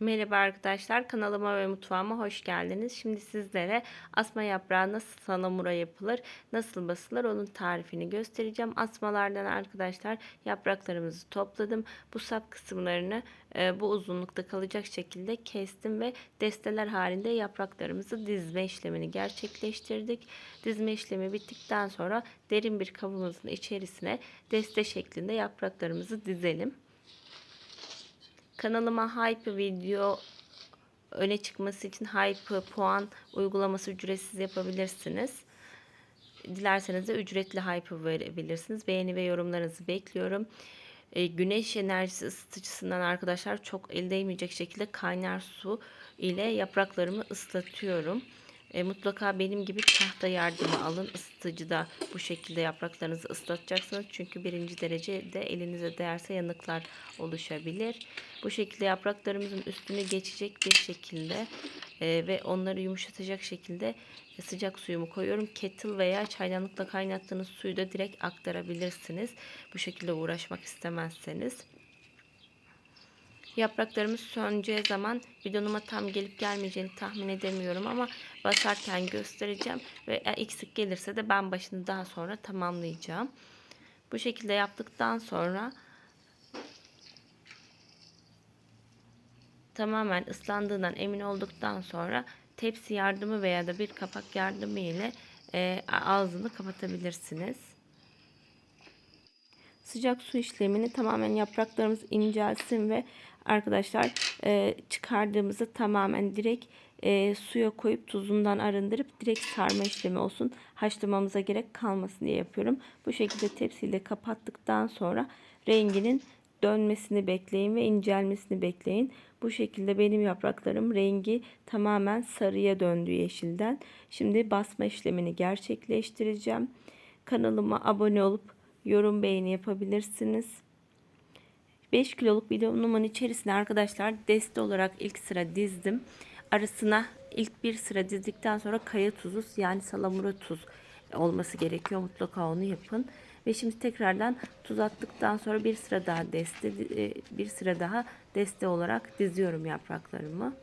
Merhaba arkadaşlar kanalıma ve mutfağıma hoş geldiniz. Şimdi sizlere asma yaprağı nasıl salamura yapılır, nasıl basılır onun tarifini göstereceğim. Asmalardan arkadaşlar yapraklarımızı topladım. Bu sap kısımlarını e, bu uzunlukta kalacak şekilde kestim ve desteler halinde yapraklarımızı dizme işlemini gerçekleştirdik. Dizme işlemi bittikten sonra derin bir kabımızın içerisine deste şeklinde yapraklarımızı dizelim. Kanalıma Hype video öne çıkması için Hype puan uygulaması ücretsiz yapabilirsiniz. Dilerseniz de ücretli Hype verebilirsiniz. Beğeni ve yorumlarınızı bekliyorum. E, güneş enerjisi ısıtıcısından arkadaşlar çok el değmeyecek şekilde kaynar su ile yapraklarımı ıslatıyorum. E, mutlaka benim gibi tahta yardımı alın. Isıtıcıda bu şekilde yapraklarınızı ıslatacaksınız. Çünkü birinci derecede elinize değerse yanıklar oluşabilir. Bu şekilde yapraklarımızın üstüne geçecek bir şekilde e, ve onları yumuşatacak şekilde sıcak suyumu koyuyorum. Kettle veya çaydanlıkla kaynattığınız suyu da direkt aktarabilirsiniz. Bu şekilde uğraşmak istemezseniz. Yapraklarımız söneceği zaman bidonuma tam gelip gelmeyeceğini tahmin edemiyorum ama basarken göstereceğim ve eksik gelirse de ben başını daha sonra tamamlayacağım. Bu şekilde yaptıktan sonra tamamen ıslandığından emin olduktan sonra tepsi yardımı veya da bir kapak yardımı ile e, ağzını kapatabilirsiniz. Sıcak su işlemini tamamen yapraklarımız incelsin ve arkadaşlar e, çıkardığımızda tamamen direkt e, suya koyup tuzundan arındırıp direkt sarma işlemi olsun. Haşlamamıza gerek kalmasın diye yapıyorum. Bu şekilde tepsiyle kapattıktan sonra renginin dönmesini bekleyin ve incelmesini bekleyin. Bu şekilde benim yapraklarım rengi tamamen sarıya döndü yeşilden. Şimdi basma işlemini gerçekleştireceğim. Kanalıma abone olup yorum beğeni yapabilirsiniz. 5 kiloluk bidonlumun içerisine arkadaşlar deste olarak ilk sıra dizdim. Arasına ilk bir sıra dizdikten sonra kaya tuzu yani salamura tuz olması gerekiyor. Mutlaka onu yapın. Ve şimdi tekrardan tuz attıktan sonra bir sıra daha deste e, bir sıra daha deste olarak diziyorum yapraklarımı.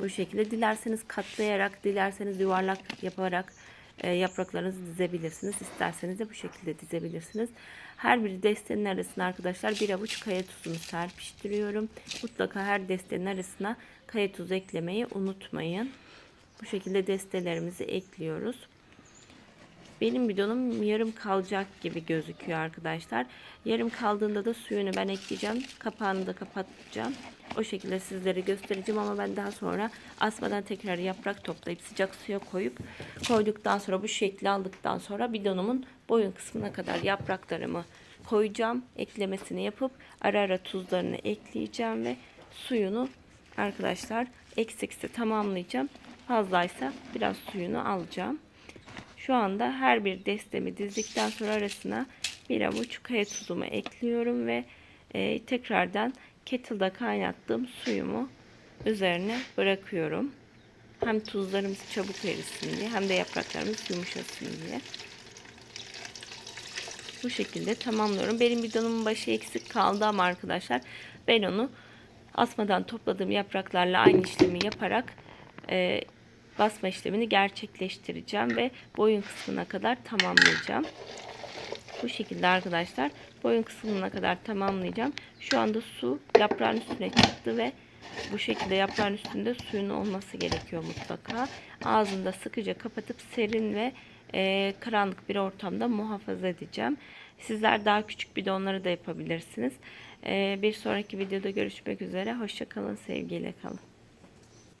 Bu şekilde dilerseniz katlayarak, dilerseniz yuvarlak yaparak yapraklarınızı dizebilirsiniz. İsterseniz de bu şekilde dizebilirsiniz. Her bir destenin arasına arkadaşlar bir avuç kaya tuzunu serpiştiriyorum. Mutlaka her destenin arasına kaya tuzu eklemeyi unutmayın. Bu şekilde destelerimizi ekliyoruz. Benim bidonum yarım kalacak gibi gözüküyor arkadaşlar. Yarım kaldığında da suyunu ben ekleyeceğim. Kapağını da kapatacağım. O şekilde sizlere göstereceğim ama ben daha sonra asmadan tekrar yaprak toplayıp sıcak suya koyup koyduktan sonra bu şekli aldıktan sonra bidonumun boyun kısmına kadar yapraklarımı koyacağım. Eklemesini yapıp ara ara tuzlarını ekleyeceğim ve suyunu arkadaşlar eksikse tamamlayacağım. Fazlaysa biraz suyunu alacağım. Şu anda her bir destemi dizdikten sonra arasına bir avuç kaya tuzumu ekliyorum ve e, tekrardan kettle'da kaynattığım suyumu üzerine bırakıyorum. Hem tuzlarımız çabuk erisin diye hem de yapraklarımız yumuşasın diye. Bu şekilde tamamlıyorum. Benim bidonumun başı eksik kaldı ama arkadaşlar ben onu asmadan topladığım yapraklarla aynı işlemi yaparak e, basma işlemini gerçekleştireceğim ve boyun kısmına kadar tamamlayacağım. Bu şekilde arkadaşlar boyun kısmına kadar tamamlayacağım. Şu anda su yaprağın üstüne çıktı ve bu şekilde yaprağın üstünde suyun olması gerekiyor mutlaka. Ağzını da sıkıca kapatıp serin ve e, karanlık bir ortamda muhafaza edeceğim. Sizler daha küçük bidonları da yapabilirsiniz. E, bir sonraki videoda görüşmek üzere. Hoşçakalın, sevgiyle kalın.